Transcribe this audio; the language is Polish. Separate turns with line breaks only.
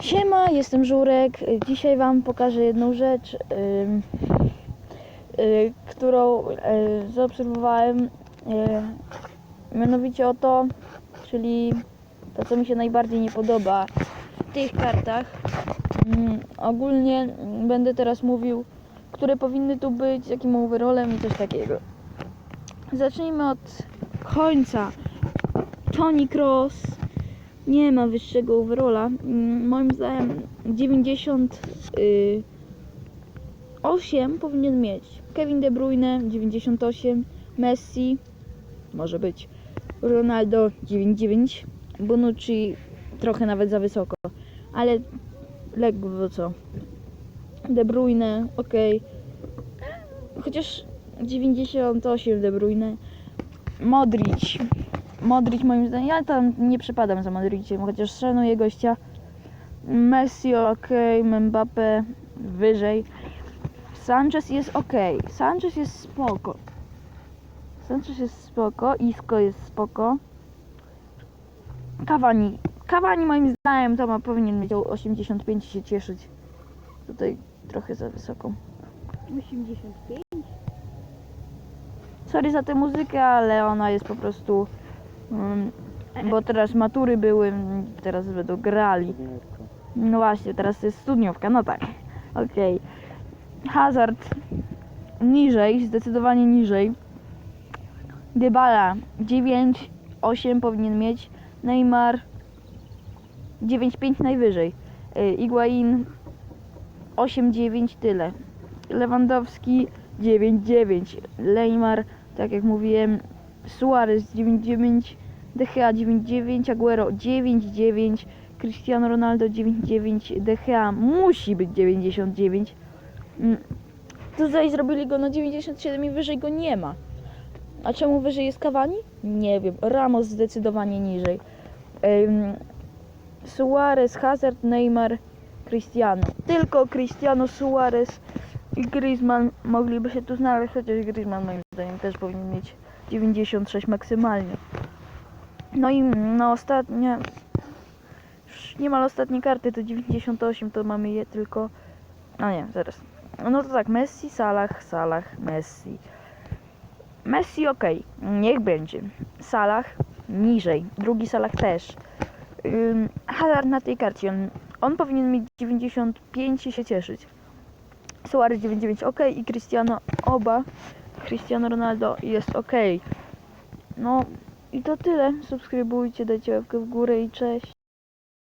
Siema, jestem Żurek. Dzisiaj Wam pokażę jedną rzecz, ym, y, którą y, zaobserwowałem. Y, mianowicie o to, czyli to, co mi się najbardziej nie podoba w tych kartach. Ym, ogólnie będę teraz mówił, które powinny tu być, jakim overallem i coś takiego. Zacznijmy od końca. Tony Cross nie ma wyższego overalla. Mm, Moim zdaniem 98 powinien mieć. Kevin De Bruyne 98, Messi może być. Ronaldo 99, Bonucci trochę nawet za wysoko, ale lekko co. De Bruyne, ok. Chociaż 98 De Bruyne. Modric. Modric moim zdaniem, ja tam nie przypadam za Modriciem, chociaż szanuję gościa. Messi ok, Mbappe wyżej. Sanchez jest ok, Sanchez jest spoko. Sanchez jest spoko, Isco jest spoko. Cavani. Cavani moim zdaniem to ma powinien mieć 85 i się cieszyć. Tutaj trochę za wysoko.
85?
Sorry za tę muzykę, ale ona jest po prostu. Mm, bo teraz matury były, mm, teraz będą grali. No właśnie, teraz jest studniówka, no tak. Okej. Hazard niżej, zdecydowanie niżej. Dybala 9, 8 powinien mieć. Neymar 9,5 najwyżej. Y, Iguain 8,9 tyle. Lewandowski 9,9. Neymar, tak jak mówiłem, Suarez 9,9. De Gea 9,9. Aguero 9,9. Cristiano Ronaldo 9,9. De Gea musi być 99. Mm. Tutaj zrobili go na 97 i wyżej go nie ma. A czemu wyżej jest Cavani? Nie wiem. Ramos zdecydowanie niżej. Ym, Suarez, Hazard, Neymar, Cristiano. Tylko Cristiano, Suarez i Griezmann mogliby się tu znaleźć, chociaż Griezmann moim zdaniem też powinien mieć 96 maksymalnie. No i na ostatnie, już niemal ostatnie karty to 98, to mamy je tylko, no nie, zaraz. No to tak, Messi, Salah, Salah, Messi. Messi ok, niech będzie. Salah niżej, drugi Salah też. Hazard na tej karcie, on, on powinien mieć 95 i się cieszyć. Suarez 99 ok i Cristiano oba. Cristiano Ronaldo jest ok. No i to tyle. Subskrybujcie, dajcie łapkę w górę i cześć.